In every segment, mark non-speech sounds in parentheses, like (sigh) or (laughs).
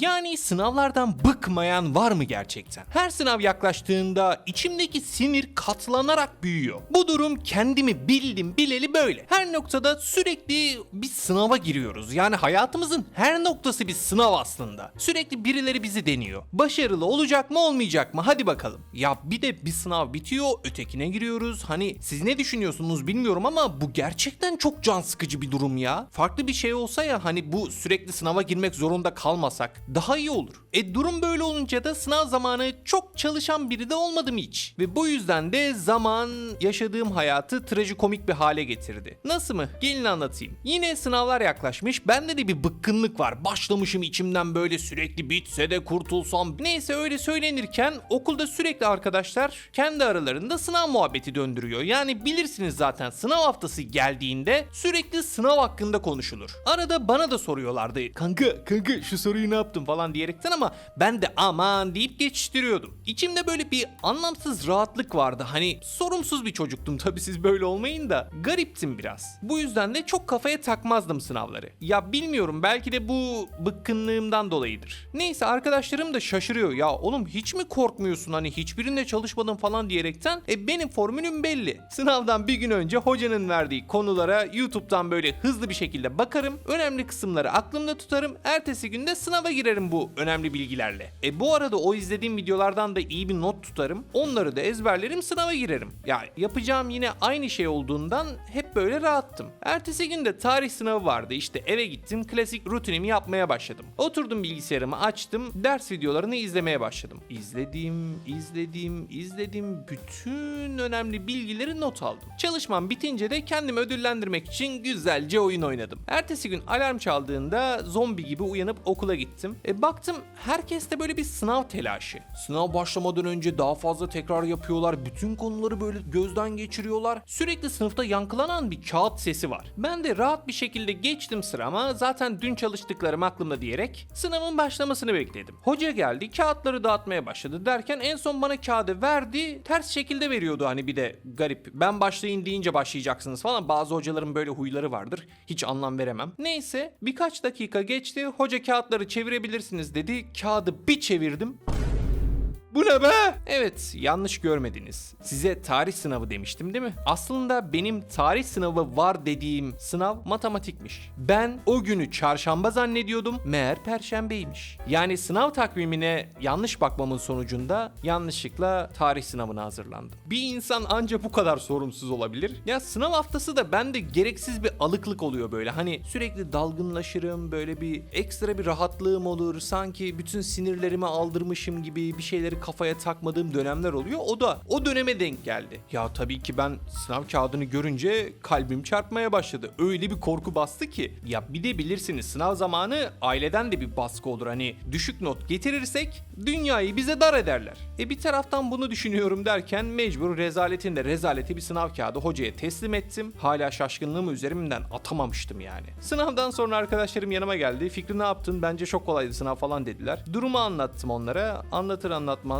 Yani sınavlardan bıkmayan var mı gerçekten? Her sınav yaklaştığında içimdeki sinir katlanarak büyüyor. Bu durum kendimi bildim bileli böyle. Her noktada sürekli bir sınava giriyoruz. Yani hayatımızın her noktası bir sınav aslında. Sürekli birileri bizi deniyor. Başarılı olacak mı olmayacak mı? Hadi bakalım. Ya bir de bir sınav bitiyor, ötekine giriyoruz. Hani siz ne düşünüyorsunuz bilmiyorum ama bu gerçekten çok can sıkıcı bir durum ya. Farklı bir şey olsa ya hani bu sürekli sınava girmek zorunda kalmasak daha iyi olur. E durum böyle olunca da sınav zamanı çok çalışan biri de olmadım hiç. Ve bu yüzden de zaman yaşadığım hayatı trajikomik bir hale getirdi. Nasıl mı? Gelin anlatayım. Yine sınavlar yaklaşmış. Bende de bir bıkkınlık var. Başlamışım içimden böyle sürekli bitse de kurtulsam. Neyse öyle söylenirken okulda sürekli arkadaşlar kendi aralarında sınav muhabbeti döndürüyor. Yani bilirsiniz zaten sınav haftası geldiğinde sürekli sınav hakkında konuşulur. Arada bana da soruyorlardı. Kanka kanka şu soruyu ne yaptın falan diyerekten ama ben de aman deyip geçiştiriyordum. İçimde böyle bir anlamsız rahatlık vardı. Hani sorumsuz bir çocuktum (laughs) tabii siz böyle olmayın da. Gariptim biraz. Bu yüzden de çok kafaya takmazdım sınavları. Ya bilmiyorum belki de bu bıkkınlığımdan dolayıdır. Neyse arkadaşlarım da şaşırıyor. Ya oğlum hiç mi korkmuyorsun hani hiçbirinde çalışmadın falan diyerekten. E benim formülüm belli. Sınavdan bir gün önce hocanın verdiği konulara YouTube'dan böyle hızlı bir şekilde bakarım. Önemli kısımları aklımda tutarım. Ertesi günde sınava girerim bu önemli bilgilerle. E bu arada o izlediğim videolardan da iyi bir not tutarım. Onları da ezberlerim sınava girerim. Ya yapacağım yine aynı şey olduğundan hep böyle rahattım. Ertesi günde tarih sınavı vardı. İşte eve gittim klasik rutinimi yapmaya başladım. Oturdum bilgisayarımı açtım. Ders videolarını izlemeye başladım. İzledim, izledim, izledim. Bütün önemli bilgileri not aldım. Çalışmam bitince de kendimi ödüllendirmek için güzelce oyun oynadım. Ertesi gün alarm çaldığında zombi gibi uyanıp okula gittim. E baktım herkeste böyle bir sınav telaşı. Sınav başlamadan önce daha fazla tekrar yapıyorlar. Bütün konuları böyle gözden geçiriyorlar. Sürekli sınıfta yankılanan bir kağıt sesi var. Ben de rahat bir şekilde geçtim sırama. Zaten dün çalıştıklarım aklımda diyerek sınavın başlamasını bekledim. Hoca geldi kağıtları dağıtmaya başladı derken en son bana kağıdı verdi. Ters şekilde veriyordu hani bir de garip. Ben başlayın deyince başlayacaksınız falan. Bazı hocaların böyle huyları vardır. Hiç anlam veremem. Neyse birkaç dakika geçti. Hoca kağıtları çevirebilirsiniz dedi. Kağıdı bir çevirdim. Bu ne be? Evet, yanlış görmediniz. Size tarih sınavı demiştim değil mi? Aslında benim tarih sınavı var dediğim sınav matematikmiş. Ben o günü çarşamba zannediyordum, meğer perşembeymiş. Yani sınav takvimine yanlış bakmamın sonucunda yanlışlıkla tarih sınavına hazırlandım. Bir insan anca bu kadar sorumsuz olabilir. Ya sınav haftası da bende gereksiz bir alıklık oluyor böyle. Hani sürekli dalgınlaşırım, böyle bir ekstra bir rahatlığım olur. Sanki bütün sinirlerimi aldırmışım gibi bir şeyleri kafaya takmadığım dönemler oluyor. O da o döneme denk geldi. Ya tabii ki ben sınav kağıdını görünce kalbim çarpmaya başladı. Öyle bir korku bastı ki. Ya bir de bilirsiniz sınav zamanı aileden de bir baskı olur. Hani düşük not getirirsek dünyayı bize dar ederler. E bir taraftan bunu düşünüyorum derken mecbur rezaletin de rezaleti bir sınav kağıdı hocaya teslim ettim. Hala şaşkınlığımı üzerimden atamamıştım yani. Sınavdan sonra arkadaşlarım yanıma geldi. Fikri ne yaptın? Bence çok kolaydı sınav falan dediler. Durumu anlattım onlara. Anlatır anlatmaz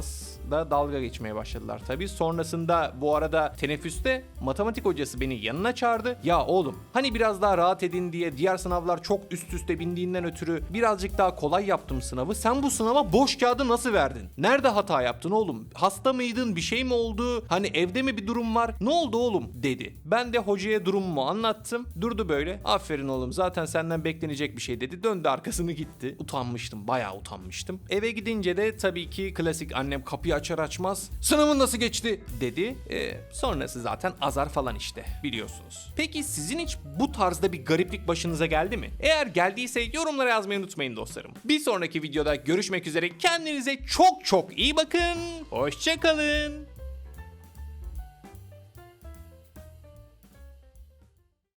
da dalga geçmeye başladılar tabii. Sonrasında bu arada teneffüste matematik hocası beni yanına çağırdı. Ya oğlum hani biraz daha rahat edin diye diğer sınavlar çok üst üste bindiğinden ötürü birazcık daha kolay yaptım sınavı. Sen bu sınava boş kağıdı nasıl verdin? Nerede hata yaptın oğlum? Hasta mıydın? Bir şey mi oldu? Hani evde mi bir durum var? Ne oldu oğlum? dedi. Ben de hocaya durumumu anlattım. Durdu böyle. Aferin oğlum zaten senden beklenecek bir şey dedi. Döndü arkasını gitti. Utanmıştım. Bayağı utanmıştım. Eve gidince de tabii ki klasik annem kapıyı açar açmaz sınavın nasıl geçti dedi. E, sonrası zaten azar falan işte biliyorsunuz. Peki sizin hiç bu tarzda bir gariplik başınıza geldi mi? Eğer geldiyse yorumlara yazmayı unutmayın dostlarım. Bir sonraki videoda görüşmek üzere. Kendinize çok çok iyi bakın. Hoşçakalın.